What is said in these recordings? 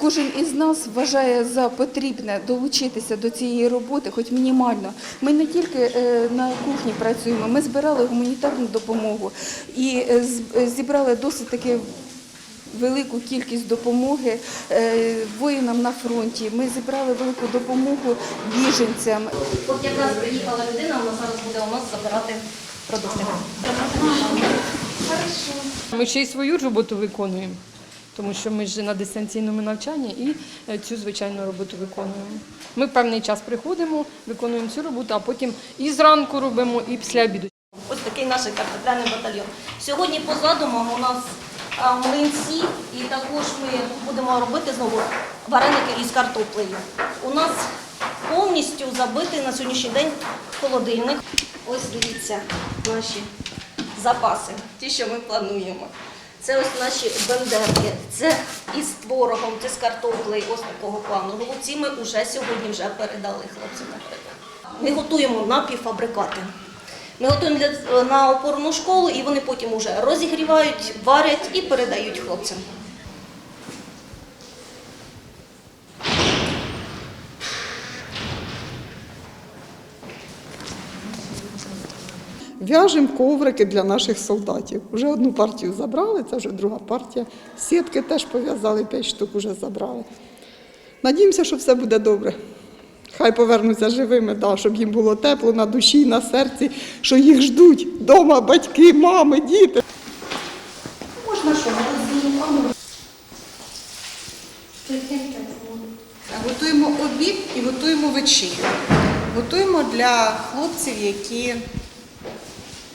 Кожен із нас вважає за потрібне долучитися до цієї роботи, хоч мінімально. Ми не тільки е, на кухні працюємо, ми збирали гуманітарну допомогу і е, е, зібрали досить таки велику кількість допомоги воїнам на фронті. Ми зібрали велику допомогу біженцям. От якраз приїхала людина, вона зараз буде у нас забирати продукти. Ми ще й свою роботу виконуємо, тому що ми ж на дистанційному навчанні і е, цю звичайну роботу виконуємо. Ми певний час приходимо, виконуємо цю роботу, а потім і зранку робимо, і після обіду. Ось такий наш картопляний батальйон. Сьогодні по задумам у нас млинці, і також ми будемо робити знову вареники із картоплею. У нас повністю забитий на сьогоднішній день холодильник. Ось дивіться наші запаси, ті, що ми плануємо. Це ось наші бендерки, це із творогом, це з картоплею, ось такого плану. Голубці ми вже сьогодні вже передали хлопцям. Ми готуємо напівфабрикати. Ми готуємо для, на опорну школу, і вони потім вже розігрівають, варять і передають хлопцям. В'яжемо коврики для наших солдатів. Вже одну партію забрали, це вже друга партія. Сітки теж пов'язали, п'ять штук вже забрали. Надіємося, що все буде добре. Хай повернуться живими, да, щоб їм було тепло на душі, на серці, що їх ждуть вдома батьки, мами, діти. Можна що, Готуємо обід і готуємо вечерю. Готуємо для хлопців, які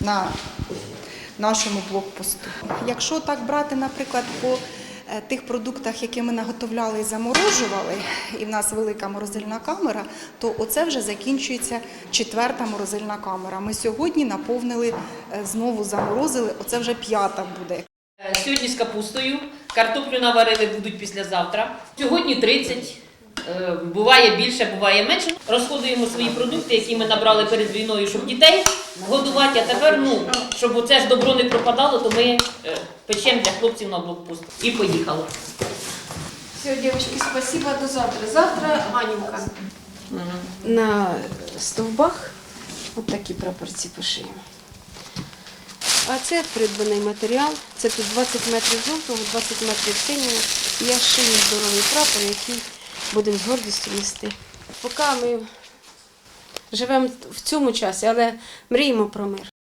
на нашому блокпосту. Якщо так брати, наприклад, по е, тих продуктах, які ми наготовляли і заморожували, і в нас велика морозильна камера, то оце вже закінчується четверта морозильна камера. Ми сьогодні наповнили, е, знову заморозили, оце вже п'ята буде. Е, Сьогодні з капустою, картоплю наварили будуть післязавтра. Сьогодні 30. Е, Буває більше, буває менше. Розходуємо свої продукти, які ми набрали перед війною, щоб дітей годувати. А тепер, ну, щоб оце ж добро не пропадало, то ми е, печемо для хлопців на блокпост. І поїхали. Все, девочки, спасибо, до завтра. Завтра Ганюка. На стовбах от такі прапорці пошиємо. А це придбаний матеріал. Це тут 20 метрів жовтого, 20 метрів синього. Я шию здоровий прапор, який будемо з гордістю нести. Поки ми живемо в цьому часі, але мріємо про мир.